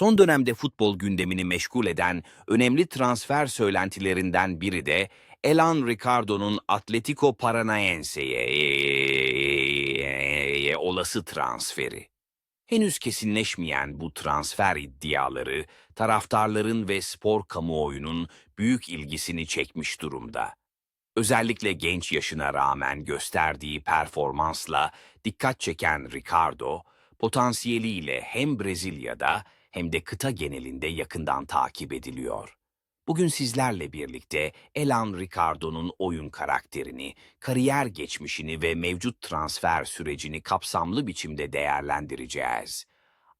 Son dönemde futbol gündemini meşgul eden önemli transfer söylentilerinden biri de Elan Ricardo'nun Atletico Paranaense'ye olası transferi. Henüz kesinleşmeyen bu transfer iddiaları taraftarların ve spor kamuoyunun büyük ilgisini çekmiş durumda. Özellikle genç yaşına rağmen gösterdiği performansla dikkat çeken Ricardo, potansiyeliyle hem Brezilya'da hem de kıta genelinde yakından takip ediliyor. Bugün sizlerle birlikte Elan Ricardo'nun oyun karakterini, kariyer geçmişini ve mevcut transfer sürecini kapsamlı biçimde değerlendireceğiz.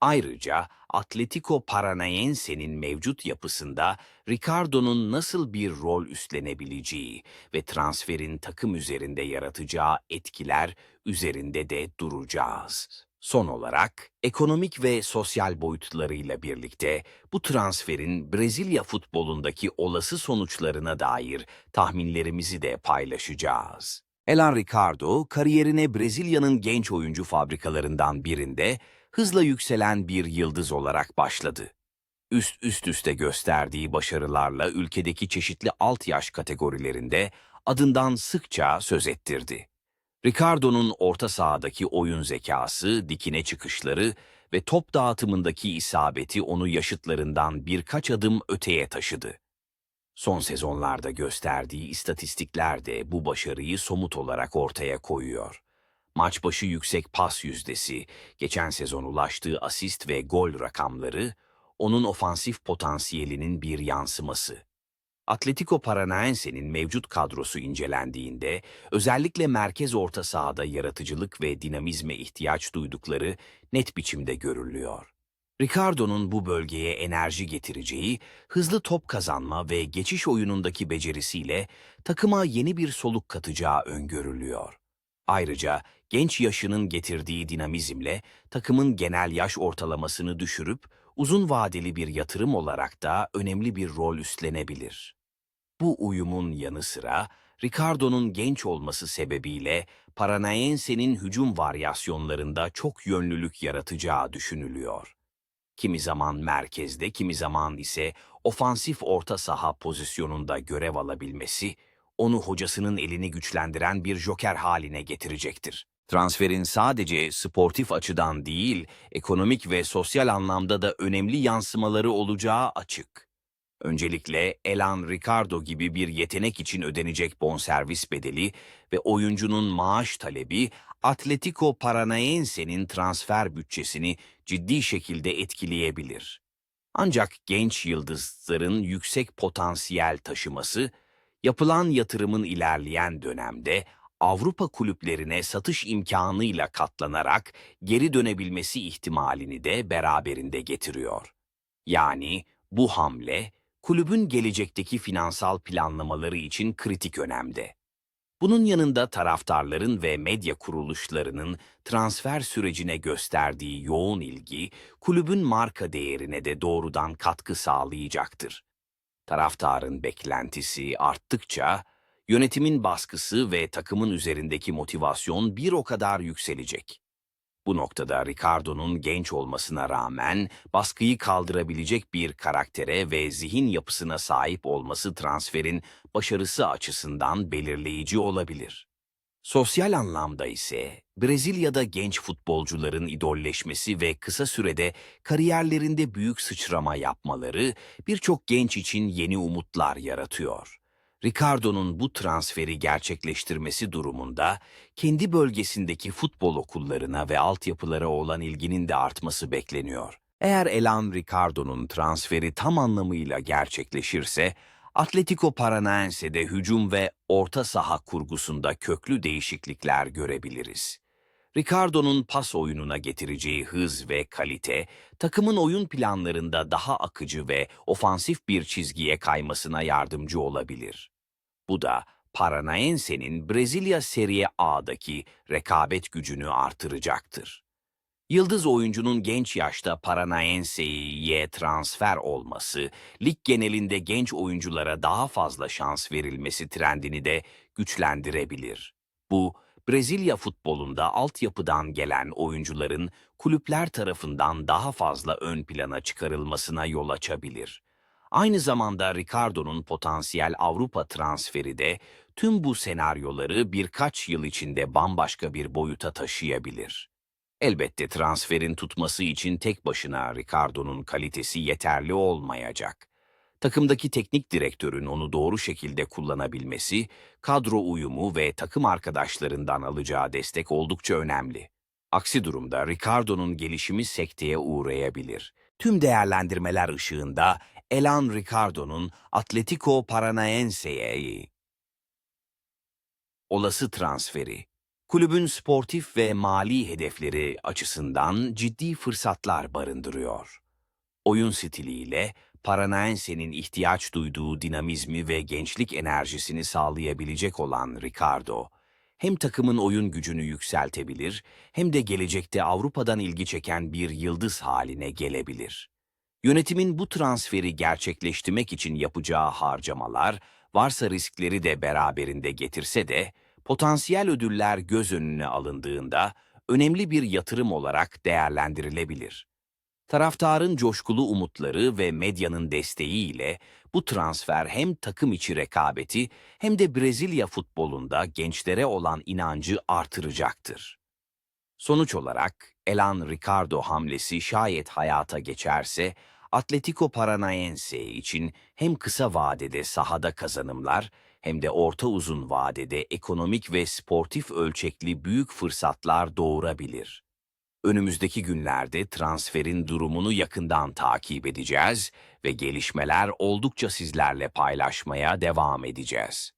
Ayrıca Atletico Paranaense'nin mevcut yapısında Ricardo'nun nasıl bir rol üstlenebileceği ve transferin takım üzerinde yaratacağı etkiler üzerinde de duracağız. Son olarak ekonomik ve sosyal boyutlarıyla birlikte bu transferin Brezilya futbolundaki olası sonuçlarına dair tahminlerimizi de paylaşacağız. Elan Ricardo, kariyerine Brezilya'nın genç oyuncu fabrikalarından birinde hızla yükselen bir yıldız olarak başladı. Üst üst üste gösterdiği başarılarla ülkedeki çeşitli alt yaş kategorilerinde adından sıkça söz ettirdi. Ricardo'nun orta sahadaki oyun zekası, dikine çıkışları ve top dağıtımındaki isabeti onu yaşıtlarından birkaç adım öteye taşıdı. Son sezonlarda gösterdiği istatistikler de bu başarıyı somut olarak ortaya koyuyor. Maç başı yüksek pas yüzdesi, geçen sezon ulaştığı asist ve gol rakamları, onun ofansif potansiyelinin bir yansıması. Atletico Paranaense'nin mevcut kadrosu incelendiğinde, özellikle merkez orta sahada yaratıcılık ve dinamizme ihtiyaç duydukları net biçimde görülüyor. Ricardo'nun bu bölgeye enerji getireceği, hızlı top kazanma ve geçiş oyunundaki becerisiyle takıma yeni bir soluk katacağı öngörülüyor. Ayrıca genç yaşının getirdiği dinamizmle takımın genel yaş ortalamasını düşürüp uzun vadeli bir yatırım olarak da önemli bir rol üstlenebilir. Bu uyumun yanı sıra Ricardo'nun genç olması sebebiyle Paranaense'nin hücum varyasyonlarında çok yönlülük yaratacağı düşünülüyor. Kimi zaman merkezde, kimi zaman ise ofansif orta saha pozisyonunda görev alabilmesi, onu hocasının elini güçlendiren bir joker haline getirecektir. Transferin sadece sportif açıdan değil, ekonomik ve sosyal anlamda da önemli yansımaları olacağı açık. Öncelikle Elan Ricardo gibi bir yetenek için ödenecek bonservis bedeli ve oyuncunun maaş talebi Atletico Paranaense'nin transfer bütçesini ciddi şekilde etkileyebilir. Ancak genç yıldızların yüksek potansiyel taşıması, yapılan yatırımın ilerleyen dönemde Avrupa kulüplerine satış imkanıyla katlanarak geri dönebilmesi ihtimalini de beraberinde getiriyor. Yani bu hamle, kulübün gelecekteki finansal planlamaları için kritik önemde. Bunun yanında taraftarların ve medya kuruluşlarının transfer sürecine gösterdiği yoğun ilgi, kulübün marka değerine de doğrudan katkı sağlayacaktır. Taraftarın beklentisi arttıkça, yönetimin baskısı ve takımın üzerindeki motivasyon bir o kadar yükselecek. Bu noktada Ricardo'nun genç olmasına rağmen baskıyı kaldırabilecek bir karaktere ve zihin yapısına sahip olması transferin başarısı açısından belirleyici olabilir. Sosyal anlamda ise Brezilya'da genç futbolcuların idolleşmesi ve kısa sürede kariyerlerinde büyük sıçrama yapmaları birçok genç için yeni umutlar yaratıyor. Ricardo'nun bu transferi gerçekleştirmesi durumunda kendi bölgesindeki futbol okullarına ve altyapılara olan ilginin de artması bekleniyor. Eğer Elan Ricardo'nun transferi tam anlamıyla gerçekleşirse, Atletico Paranaense'de hücum ve orta saha kurgusunda köklü değişiklikler görebiliriz. Ricardo'nun pas oyununa getireceği hız ve kalite, takımın oyun planlarında daha akıcı ve ofansif bir çizgiye kaymasına yardımcı olabilir. Bu da Paranaense'nin Brezilya Serie A'daki rekabet gücünü artıracaktır. Yıldız oyuncunun genç yaşta Paranaense'ye transfer olması, lig genelinde genç oyunculara daha fazla şans verilmesi trendini de güçlendirebilir. Bu, Brezilya futbolunda altyapıdan gelen oyuncuların kulüpler tarafından daha fazla ön plana çıkarılmasına yol açabilir. Aynı zamanda Ricardo'nun potansiyel Avrupa transferi de tüm bu senaryoları birkaç yıl içinde bambaşka bir boyuta taşıyabilir. Elbette transferin tutması için tek başına Ricardo'nun kalitesi yeterli olmayacak. Takımdaki teknik direktörün onu doğru şekilde kullanabilmesi, kadro uyumu ve takım arkadaşlarından alacağı destek oldukça önemli. Aksi durumda Ricardo'nun gelişimi sekteye uğrayabilir. Tüm değerlendirmeler ışığında Elan Ricardo'nun Atletico Paranaense'ye olası transferi, kulübün sportif ve mali hedefleri açısından ciddi fırsatlar barındırıyor. Oyun stiliyle Paranaense'nin ihtiyaç duyduğu dinamizmi ve gençlik enerjisini sağlayabilecek olan Ricardo, hem takımın oyun gücünü yükseltebilir hem de gelecekte Avrupa'dan ilgi çeken bir yıldız haline gelebilir. Yönetimin bu transferi gerçekleştirmek için yapacağı harcamalar, varsa riskleri de beraberinde getirse de, potansiyel ödüller göz önüne alındığında önemli bir yatırım olarak değerlendirilebilir. Taraftarın coşkulu umutları ve medyanın desteğiyle bu transfer hem takım içi rekabeti hem de Brezilya futbolunda gençlere olan inancı artıracaktır. Sonuç olarak Elan Ricardo hamlesi şayet hayata geçerse Atletico Paranaense için hem kısa vadede sahada kazanımlar hem de orta uzun vadede ekonomik ve sportif ölçekli büyük fırsatlar doğurabilir. Önümüzdeki günlerde transferin durumunu yakından takip edeceğiz ve gelişmeler oldukça sizlerle paylaşmaya devam edeceğiz.